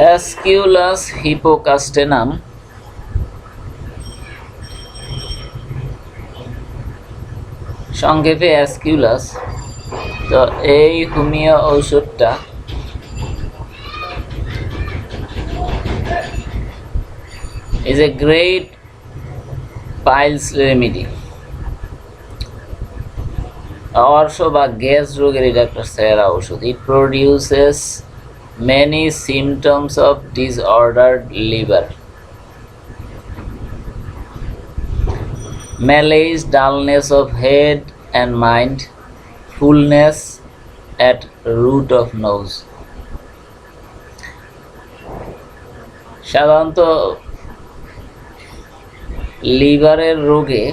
Aesculus হিপোকাস্টেনাম সংক্ষেপে Aesculus তো এই homeo ঔষধটা is a great piles remedy. অর্শ বা গ্যাস রোগের এটা একটা সেরা ওষুধ it produces many symptoms of disordered liver malaise, dullness of head and mind. Fullness at root of nose. সাধারণত লিভারের রোগে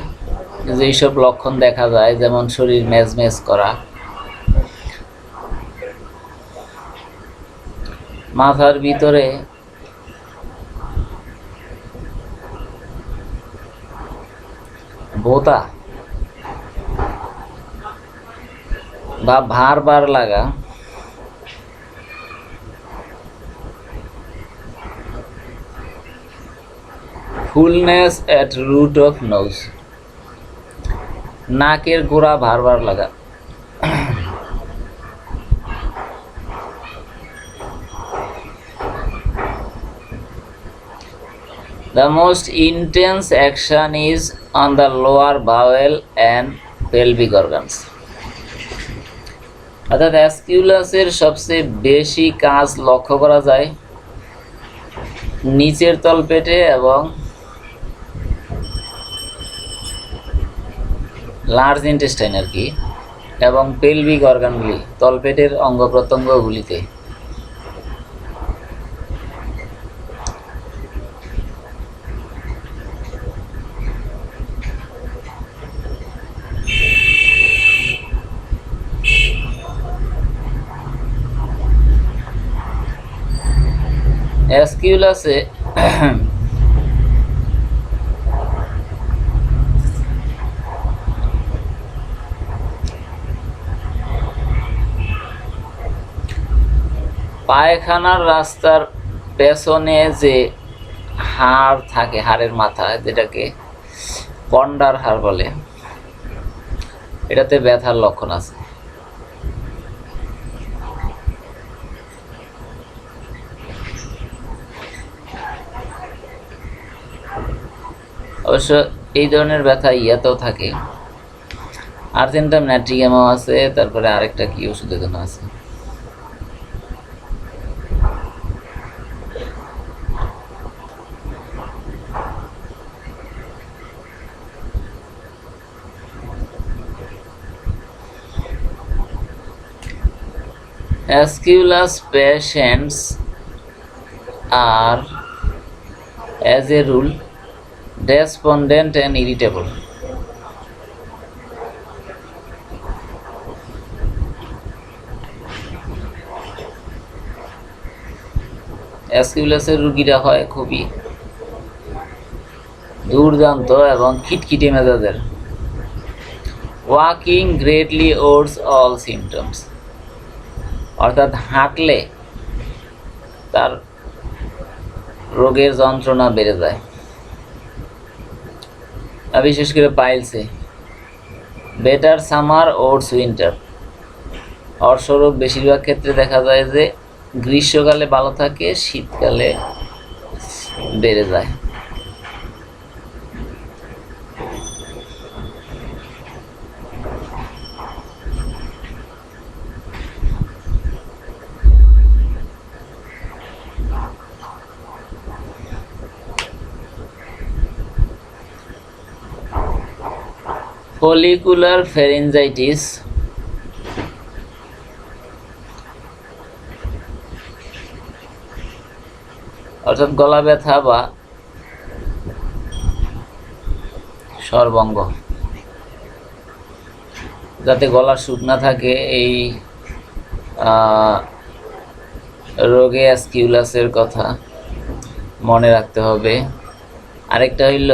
যেসব লক্ষণ দেখা যায়, যেমন শরীর মেজমেজ করা মাথার ভিতরে বোতা বা ভার বার লাগা fullness at root of nose. নাকের গোড়া ভারবার লাগা। The most intense action is on the lower bowel and pelvic organs. অর্থাৎ অ্যাসকিউলাসের সবচেয়ে বেশি কাজ লক্ষ্য করা যায় নিচের তলপেটে এবং লার্জ ইন্টেস্টাইন আর কি, এবং পেলভিক অর্গানগুলি তলপেটের অঙ্গ প্রত্যঙ্গগুলিতে অ্যাসকিউলাসে পায়খানার রাস্তার পেছনে যে হাড় থাকে, হাড়ের মাথায় যেটাকে পন্ডার হাড় বলে, এটাতে ব্যথার লক্ষণ আছে। অবশ্য এই ধরনের ব্যথা ইয়াতেও থাকে। আর্জেন্টাম ন্যাট্রিগামও আছে তারপরে আরেকটা কি ওষুধের জন্য আছে? Asculus patients are, as a rule, despondent and irritable. অ্যাসকিউলাসের রুগীরা হয় খুবই দুর্দান্ত এবং খিটখিটে মেজাজের। Walking greatly worse all symptoms অর্থাৎ হাঁটলে তার রোগের যন্ত্রণা বেড়ে যায়। বিশেষ করে পাইলসে বেটার সামার ওটস উইন্টার। অর্শরোগ বেশিরভাগ ক্ষেত্রে দেখা যায় যে, গ্রীষ্মকালে ভালো থাকে, শীতকালে বেড়ে যায়। ফলিকুলার ফেরেঞ্জাইটিস অর্থাৎ গলা ব্যথা বা সর্বঙ্গ। যাতে গলা শুকনা থাকে, এই রোগে অ্যাসকিউলাসের কথা মনে রাখতে হবে। আরেকটা হইল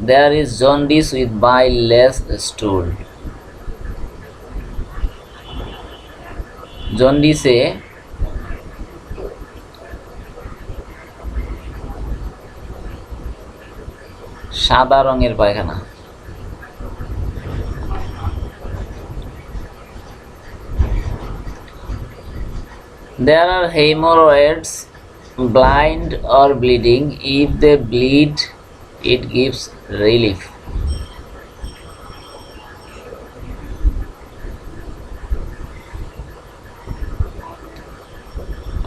there is jaundice with bile less stool জন্ডিসে সাদা রঙের পায়খানা There are hemorrhoids blind or bleeding if they bleed it gives relief.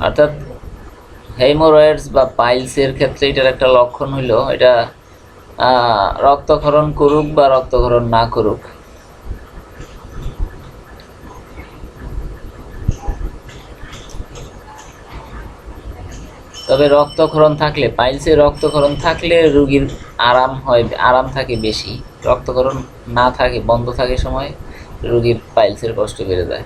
অর্থাৎ হেমোরয়েডস বা পাইলসের ক্ষেত্রে এটার একটা লক্ষণ হইল, এটা রক্তক্ষরণ করুক বা রক্তক্ষরণ না করুক তবে রক্তক্ষরণ থাকলে পাইলসে রক্তক্ষরণ থাকলে রুগীর আরাম হয়, আরাম থাকে বেশি। রক্তক্ষরণ না থাকে, বন্ধ থাকে সময় রুগীর পাইলসের কষ্ট বেড়ে যায়।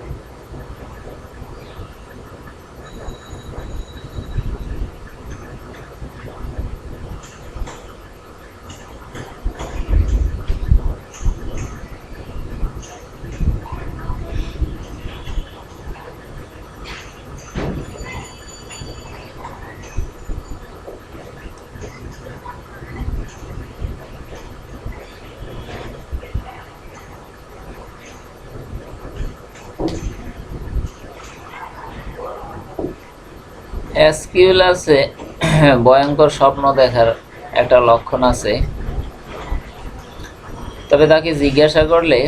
অ্যাসকিউলাসে ভয়ঙ্কর স্বপ্ন দেখার একটা লক্ষণ আছে। তবে তাকে জিজ্ঞাসা করলে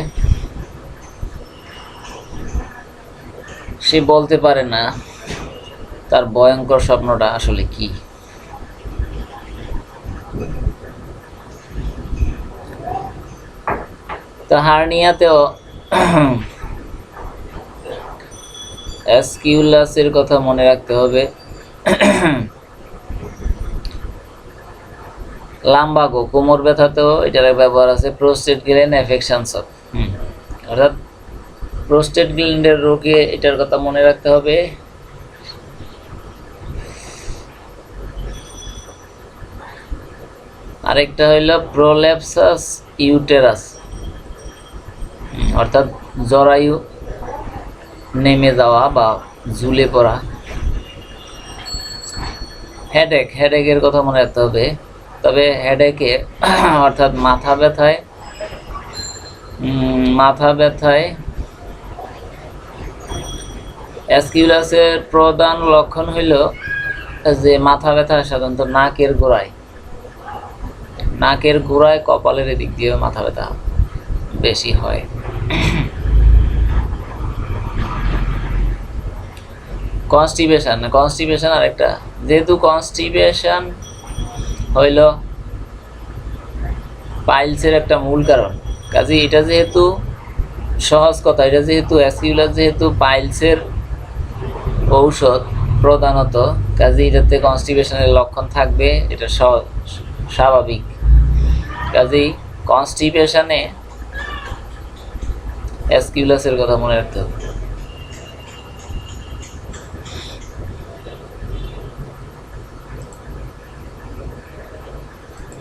সে বলতে পারে না তার ভয়ঙ্কর স্বপ্নটা আসলে কি। তো হার্নিয়াতেও অ্যাসকিউলাসের কথা মনে রাখতে হবে। লাম্বাগো কোমর ব্যথাতেও এটার ব্যবহার আছে প্রোস্টেট গ্ল্যান্ড অ্যাফেকশনস অর্থাৎ প্রোস্টেট গ্ল্যান্ডের রোগে এটার কথা মনে রাখতে হবে। আরেকটা হইল প্রোলেপসাস ইউটেরাস অর্থাৎ জরায়ু নেমে যাওয়া বা ঝুলে পড়া। হেডেক হেডেকের কথা মনে রাখতে হবে। তবে হেডেকে অর্থাৎ মাথা ব্যথায় মাথা ব্যথায় অ্যাসকিউলাসের প্রধান লক্ষণ হইল যে মাথা ব্যথা সাধারণত নাকের গোড়ায়। নাকের গোড়ায় কপালের এদিক দিয়ে মাথা ব্যথা বেশি হয়। কনস্টিপেশন কনস্টিপেশন আরেকটা। যেহেতু কনস্টিপেশন হইল পাইলসের একটা মূল কারণ। কাজে এটা যেহেতু সহজ কথা, এটা যেহেতু অ্যাসকিউলার যেহেতু পাইলসের ঔষধ প্রধানত কাজে এটাতে কনস্টিপেশনের লক্ষণ থাকবে, এটা স্বাভাবিক। কাজেই কনস্টিপেশনে অ্যাসকিউলাসের কথা মনে রাখতে হবে।